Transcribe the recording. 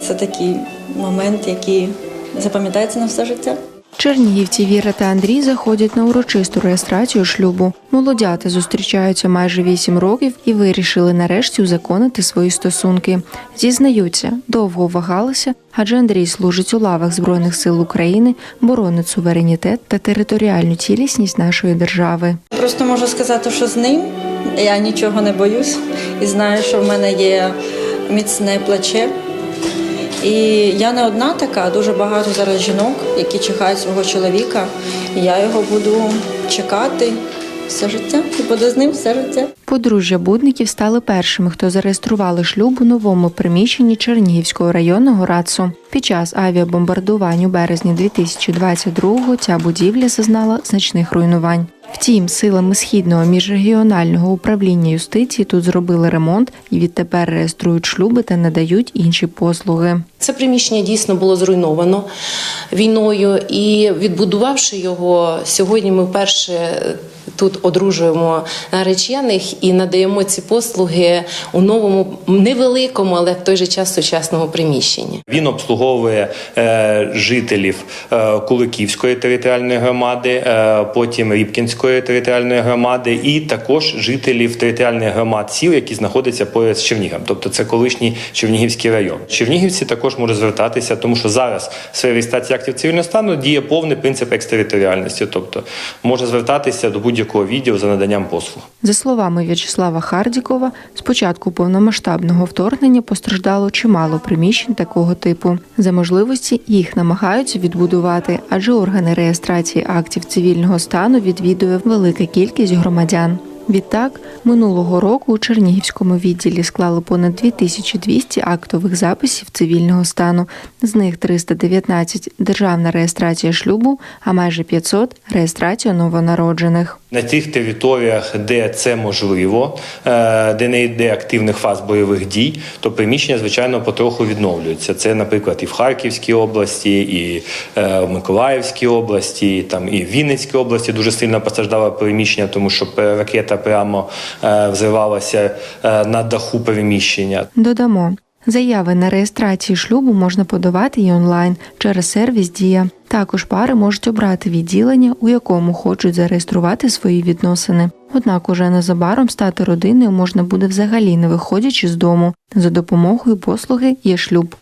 Це такий момент, який запам'ятається на все життя. Чернігівці Віра та Андрій заходять на урочисту реєстрацію шлюбу. Молодята зустрічаються майже вісім років і вирішили нарешті узаконити свої стосунки. Зізнаються, довго вагалися, адже Андрій служить у лавах Збройних сил України, боронить суверенітет та територіальну цілісність нашої держави. Просто можу сказати, що з ним я нічого не боюсь і знаю, що в мене є міцне плече. І я не одна така, дуже багато зараз жінок, які чекають свого чоловіка. І я його буду чекати все життя і буду з ним все життя. Подружжя Будників стали першими, хто зареєстрували шлюб у новому приміщенні Чернігівського районного РАЦУ. Під час авіабомбардувань у березні 2022-го ця будівля зазнала значних руйнувань. Втім, силами східного міжрегіонального управління юстиції тут зробили ремонт і відтепер реєструють шлюби та надають інші послуги. Це приміщення дійсно було зруйновано війною, і відбудувавши його, сьогодні ми вперше тут одружуємо наречених і надаємо ці послуги у новому невеликому, але в той же час сучасному приміщенні. Він обслуговує е, жителів е, Куликівської територіальної громади, е, потім Рібкінської територіальної громади, і також жителів територіальних громад сіл, які знаходяться поряд з Чернігом. Тобто це колишній Чернігівський район. Чернігівці також можуть звертатися, тому що зараз в сфері реєстрації актів цивільного стану діє повний принцип екстериторіальності, тобто може звертатися до будь-якого відділу за наданням послуг. За словами В'ячеслава Хардікова, з початку повномасштабного вторгнення постраждало чимало приміщень такого типу. За можливості їх намагаються відбудувати, адже органи реєстрації актів цивільного стану відвідує велика кількість громадян. Відтак, минулого року у Чернігівському відділі склали понад 2200 актових записів цивільного стану. З них 319 – державна реєстрація шлюбу, а майже 500 – реєстрація новонароджених. На тих територіях, де це можливо, е, де не йде активних фаз бойових дій, то приміщення, звичайно, потроху відновлюються. Це, наприклад, і в Харківській області, і е, в Миколаївській області, там і в Вінницькій області дуже сильно постраждало приміщення, тому що ракета прямо е, взривалася е, на даху приміщення. Додамо, заяви на реєстрацію шлюбу можна подавати і онлайн через сервіс Дія. Також пари можуть обрати відділення, у якому хочуть зареєструвати свої відносини. Однак уже незабаром стати родиною можна буде взагалі не виходячи з дому за допомогою послуги є шлюб.